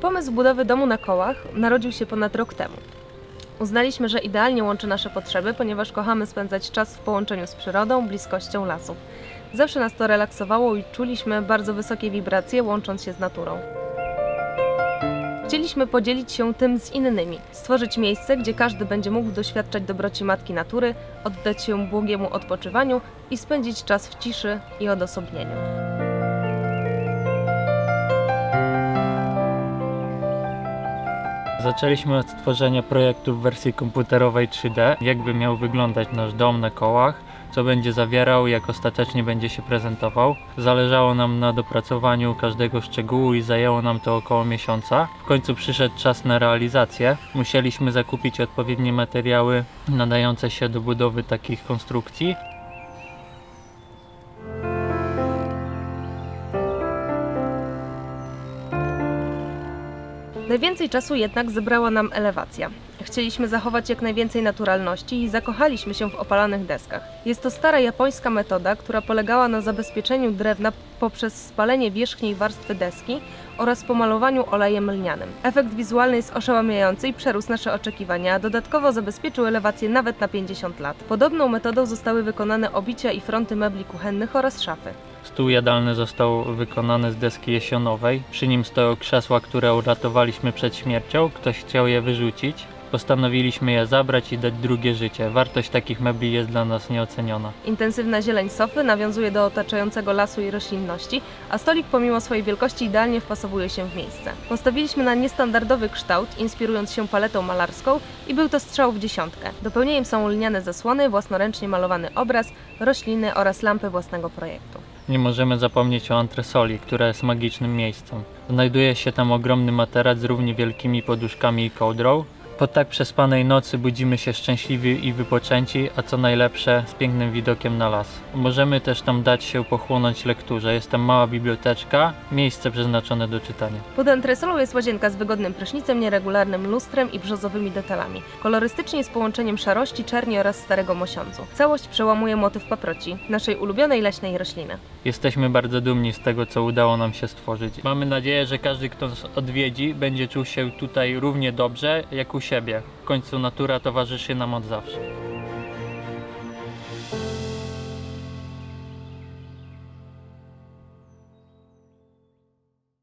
Pomysł budowy domu na kołach narodził się ponad rok temu. Uznaliśmy, że idealnie łączy nasze potrzeby, ponieważ kochamy spędzać czas w połączeniu z przyrodą, bliskością lasów. Zawsze nas to relaksowało i czuliśmy bardzo wysokie wibracje łącząc się z naturą. Chcieliśmy podzielić się tym z innymi, stworzyć miejsce, gdzie każdy będzie mógł doświadczać dobroci matki natury, oddać się błogiemu odpoczywaniu i spędzić czas w ciszy i odosobnieniu. Zaczęliśmy od stworzenia projektu w wersji komputerowej 3D, jakby miał wyglądać nasz dom na kołach, co będzie zawierał, jak ostatecznie będzie się prezentował. Zależało nam na dopracowaniu każdego szczegółu i zajęło nam to około miesiąca. W końcu przyszedł czas na realizację. Musieliśmy zakupić odpowiednie materiały nadające się do budowy takich konstrukcji. Najwięcej czasu jednak zebrała nam elewacja. Chcieliśmy zachować jak najwięcej naturalności i zakochaliśmy się w opalanych deskach. Jest to stara japońska metoda, która polegała na zabezpieczeniu drewna poprzez spalenie wierzchniej warstwy deski oraz pomalowaniu olejem lnianym. Efekt wizualny jest oszałamiający i przerósł nasze oczekiwania, a dodatkowo zabezpieczył elewację nawet na 50 lat. Podobną metodą zostały wykonane obicia i fronty mebli kuchennych oraz szafy. Stół jadalny został wykonany z deski jesionowej. Przy nim stoją krzesła, które uratowaliśmy przed śmiercią. Ktoś chciał je wyrzucić. Postanowiliśmy je zabrać i dać drugie życie. Wartość takich mebli jest dla nas nieoceniona. Intensywna zieleń sofy nawiązuje do otaczającego lasu i roślinności, a stolik pomimo swojej wielkości idealnie wpasowuje się w miejsce. Postawiliśmy na niestandardowy kształt, inspirując się paletą malarską i był to strzał w dziesiątkę. Dopełnieniem są lniane zasłony, własnoręcznie malowany obraz, rośliny oraz lampy własnego projektu. Nie możemy zapomnieć o antresoli, która jest magicznym miejscem. Znajduje się tam ogromny materac z równie wielkimi poduszkami i kołdrą. Po tak przespanej nocy budzimy się szczęśliwi i wypoczęci, a co najlepsze z pięknym widokiem na las. Możemy też tam dać się pochłonąć lekturze. Jest tam mała biblioteczka, miejsce przeznaczone do czytania. Pod antresolą jest łazienka z wygodnym prysznicem, nieregularnym lustrem i brzozowymi detalami. Kolorystycznie z połączeniem szarości, czerni oraz starego mosiądzu. Całość przełamuje motyw paproci, naszej ulubionej leśnej rośliny. Jesteśmy bardzo dumni z tego, co udało nam się stworzyć. Mamy nadzieję, że każdy, kto nas odwiedzi, będzie czuł się tutaj równie dobrze jak u siebie. W końcu natura towarzyszy nam od zawsze.